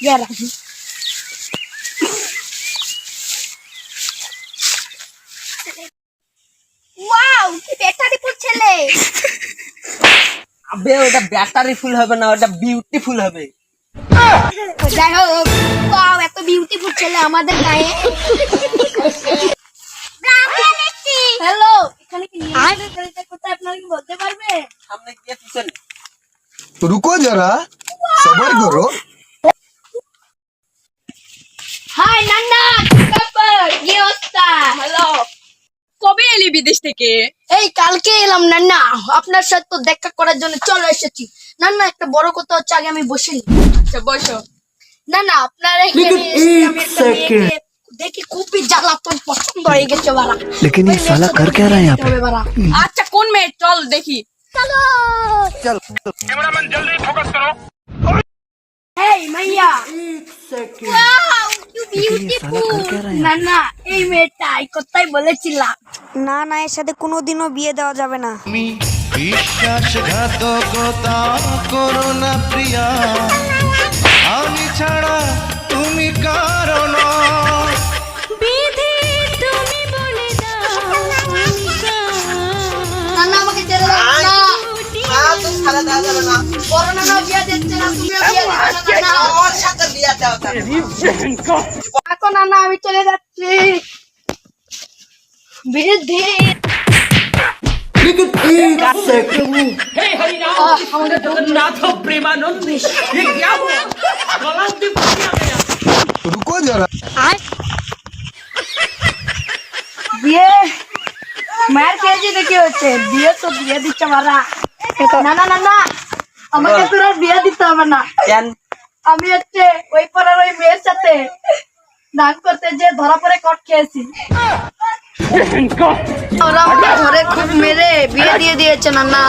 Ya রাখি কি battery full ছেলে। আবে ওটা ব্যাটারি ফুল হবে না ওটা বিউটিফুল হবে। ওয়াও এত বিউটিফুল ছেলে আমাদের গায়ে। হ্যালো এখানে কি কোথায়? আপনারা কি বলতে পারবে সামনে রুকো যারা সবার করো হাই নান্না কাপড় কি অবস্থা হ্যালো কবে এলি বিদেশ থেকে এই কালকে এলাম নান্না আপনার সাথে তো দেখা করার জন্য চলে এসেছি নান্না একটা বড় কথা হচ্ছে আগে আমি বসে নিই। আচ্ছা বসো না না আপনার এখানে এসে আমি একটা মেয়েকে দেখি খুবই জ্বালাতন পছন্দ হয়ে গেছে বারা लेकिन ये साला कर क्या रहा है यहाँ पे বারা আচ্ছা কোন মেয়ে চল দেখি হেই মাইয়া ওয়াও ইউ বিউটিফুল না না এই মেয়েটা এই কথাই বলেছিলাম না না এর সাথে কোনোদিনও বিয়ে দেওয়া যাবে না। তুমি বিশ্বাসঘাতকতা করো না প্রিয়া। আমি আর তো ছাড়া দেওয়া যাবে না করোনা না বিয়ে দিচ্ছে না তুমিও বিয়ে দিচ্ছ না না আমার সাথে বিয়ে দেওয়া যাবে না। এখন না না আমি চলে যাচ্ছি বৃদ্ধি আহ, আমাদের रुको जरा বিয়ে মায়ের খেয়েছি দেখি হচ্ছে বিয়ে তো বিয়ে দিচ্ছে মারা না না না না। আমাকে তোর বিয়ে দিতে হবে না। আমি হচ্ছে ওই পাড়ার ওই মেয়ের সাথে নাক করতে যে ধরা পরে কট খেয়েছি। ওরা আমাকে ঘরে খুব মেরে বিয়ে দিয়ে দিয়েছে না না।